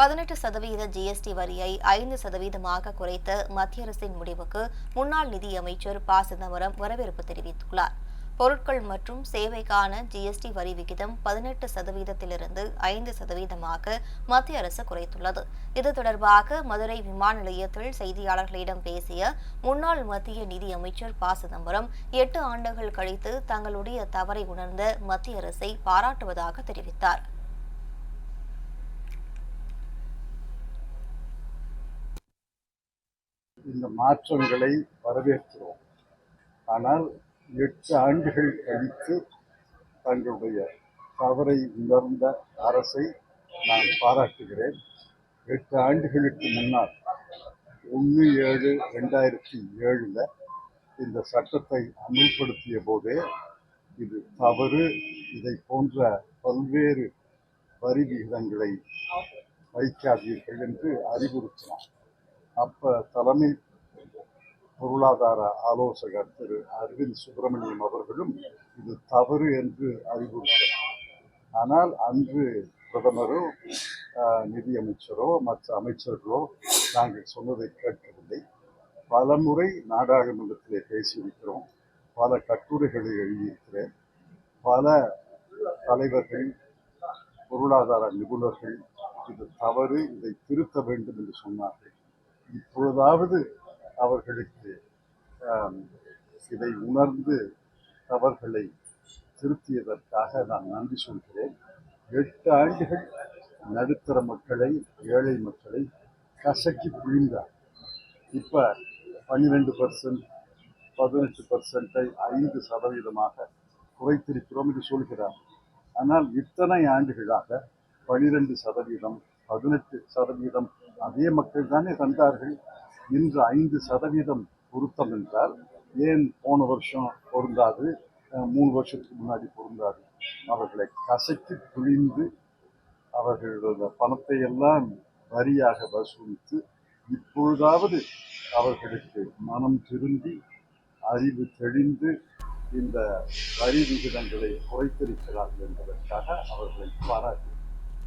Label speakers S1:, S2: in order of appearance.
S1: பதினெட்டு சதவீத ஜிஎஸ்டி வரியை ஐந்து சதவீதமாக குறைத்த மத்திய அரசின் முடிவுக்கு முன்னாள் நிதியமைச்சர் ப சிதம்பரம் வரவேற்பு தெரிவித்துள்ளார் பொருட்கள் மற்றும் சேவைக்கான ஜிஎஸ்டி வரி விகிதம் பதினெட்டு சதவீதத்திலிருந்து ஐந்து சதவீதமாக மத்திய அரசு குறைத்துள்ளது இது தொடர்பாக மதுரை விமான நிலையத்தில் செய்தியாளர்களிடம் பேசிய முன்னாள் மத்திய நிதியமைச்சர் ப சிதம்பரம் எட்டு ஆண்டுகள் கழித்து தங்களுடைய தவறை உணர்ந்த மத்திய அரசை பாராட்டுவதாக தெரிவித்தார்
S2: இந்த மாற்றங்களை வரவேற்கிறோம் ஆனால் எட்டு ஆண்டுகள் கழித்து தங்களுடைய தவறை உணர்ந்த அரசை நான் பாராட்டுகிறேன் எட்டு ஆண்டுகளுக்கு முன்னால் ஒன்று ஏழு ரெண்டாயிரத்தி ஏழில் இந்த சட்டத்தை அமல்படுத்திய போதே இது தவறு இதை போன்ற பல்வேறு வரி விகிதங்களை வைக்காதீர்கள் என்று அறிவுறுத்தினார் அப்போ தலைமை பொருளாதார ஆலோசகர் திரு அரவிந்த் சுப்பிரமணியம் அவர்களும் இது தவறு என்று அறிவுறுத்தார் ஆனால் அன்று பிரதமரோ நிதியமைச்சரோ மற்ற அமைச்சர்களோ நாங்கள் சொன்னதை கேட்கவில்லை பல முறை நாடாளுமன்றத்திலே பேசியிருக்கிறோம் பல கட்டுரைகளை எழுதியிருக்கிறேன் பல தலைவர்கள் பொருளாதார நிபுணர்கள் இது தவறு இதை திருத்த வேண்டும் என்று சொன்னார்கள் இப்பொழுதாவது அவர்களுக்கு இதை உணர்ந்து அவர்களை திருத்தியதற்காக நான் நன்றி சொல்கிறேன் எட்டு ஆண்டுகள் நடுத்தர மக்களை ஏழை மக்களை கசக்கி புழிந்தார் இப்போ பன்னிரெண்டு பர்சன்ட் பதினெட்டு பர்சன்ட்டை ஐந்து சதவீதமாக குறைத்திருக்கிறோம் என்று சொல்கிறார் ஆனால் இத்தனை ஆண்டுகளாக பனிரெண்டு சதவீதம் பதினெட்டு சதவீதம் அதே மக்கள் தானே தந்தார்கள் இன்று ஐந்து சதவீதம் பொருத்தம் என்றால் ஏன் போன வருஷம் பொருந்தாது மூணு வருஷத்துக்கு முன்னாடி பொருந்தாது அவர்களை கசைத்து துழிந்து அவர்களோட பணத்தை எல்லாம் வரியாக வசூலித்து இப்பொழுதாவது அவர்களுக்கு மனம் திருந்தி அறிவு தெளிந்து இந்த வரி விகிதங்களை குறைத்திருக்கிறார்கள் என்பதற்காக அவர்களை பாராட்டி